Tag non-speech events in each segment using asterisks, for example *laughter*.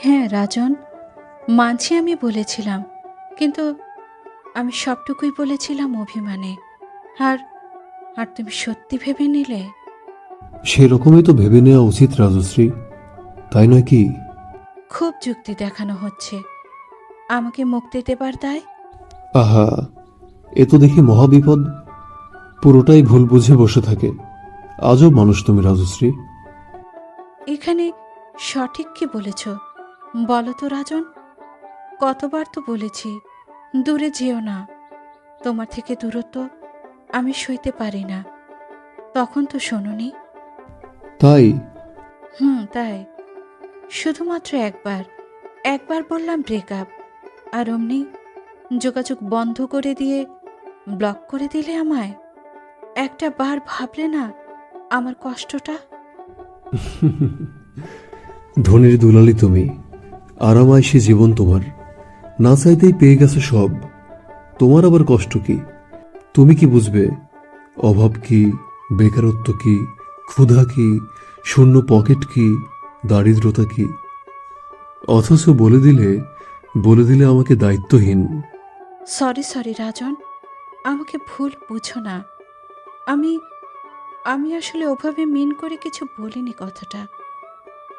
হ্যাঁ রাজন। মানছি আমি বলেছিলাম কিন্তু আমি সবটুকুই বলেছিলাম অভিমানে। আর আর তুমি সত্যি ভেবে নিলে? সেরকমই তো ভেবে নেওয়া উচিত রাজশ্রী। তাই নয় কি? খুব যুক্তি দেখানো হচ্ছে। আমাকে মুক্তি দেবার দায়? আহা এ তো দেখি মহাবিপদ। পুরোটাই ভুল বুঝে বসে থাকে। আজও মানুষ তুমি রাজশ্রী। এখানে সঠিক কি বলেছ? বলো তো রাজন কতবার তো বলেছি দূরে যেও না। তোমার থেকে দূরত্ব আমি সইতে পারি না। তখন তো শোনোনি? তাই? হুম তাই। শুধুমাত্র একবার একবার বললাম ব্রেকআপ আর অমনি যোগাযোগ বন্ধ করে দিয়ে ব্লক করে দিলে আমায়? একটা বার ভাবলে না আমার কষ্টটা? ধনির দুলালি তুমি। আরামায় সে জীবন তোমার। না চাইতেই পেয়ে গেছে সব। তোমার আবার কষ্ট কি? তুমি কি বুঝবে? অভাব কি? বেকারত্ব কি? ক্ষুধা কি? শূন্য পকেট কি? দারিদ্রতা কি? অথচ বলে দিলে বলে দিলে আমাকে দায়িত্বহীন। Sorry sorry Rajan. আমাকে ভুল বুঝো না। আমি আমি আসলে ওভাবে মিন করে কিছু বলিনি কথাটা।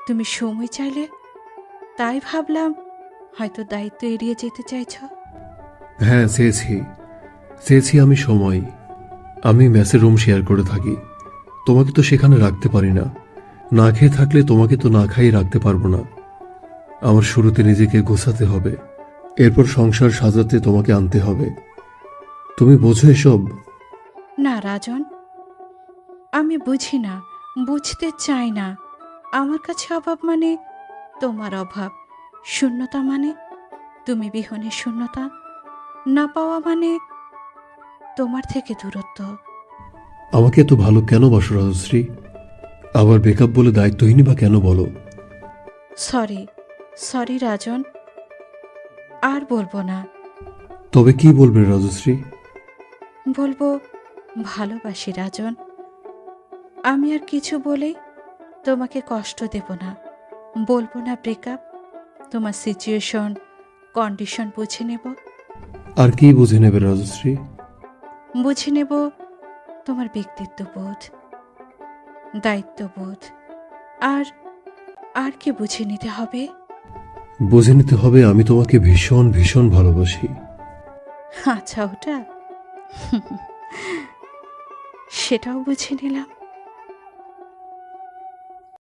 তুমি সময় চাইলে তাই ভাবলাম হয়তো দায়িত্ব এড়িয়ে যেতে চাইছ। হ্যাঁ চেয়েছি। চেয়েছি আমি সময়। আমি ম্যাচের রুম শেয়ার করে থাকি। তোমাকে তো সেখানে রাখতে পারি না। না খেয়ে থাকলে তোমাকে তো না খাইয়ে রাখতে পারব না। আমার শুরুতে নিজেকে গোছাতে হবে। এরপর সংসার সাজাতে তোমাকে আনতে হবে। তুমি বোঝো এসব? না রাজন। আমি বুঝি না বুঝতে চাই না। আমার কাছে অভাব মানে তোমার অভাব। শূন্যতা মানে? তুমি বিহনে শূন্যতা। না পাওয়া মানে? তোমার থেকে দূরত্ব। আমাকে এত ভালো কেন বাসো রাজশ্রী? আবার বেকআপ বলে দায়িত্বহীনই বা কেন বলো? সরি সরি রাজন। আর বলব না। তবে কি বলবে রাজশ্রী? বলব ভালোবাসি রাজন। আমি আর কিছু বলেই তোমাকে কষ্ট দেব না। বলব না ব্রেকআপ তোমার সিচুয়েশন কন্ডিশন বুঝে নেব। আর কি বুঝে নেবে রাজশ্রী? বুঝে নেব তোমার ব্যক্তিত্ববোধ দায়িত্ববোধ। আর আর কি বুঝে নিতে হবে? বুঝে নিতে হবে আমি তোমাকে ভীষণ ভীষণ ভালোবাসি। আচ্ছা ওটা। *laughs* সেটাও বুঝে নিলাম।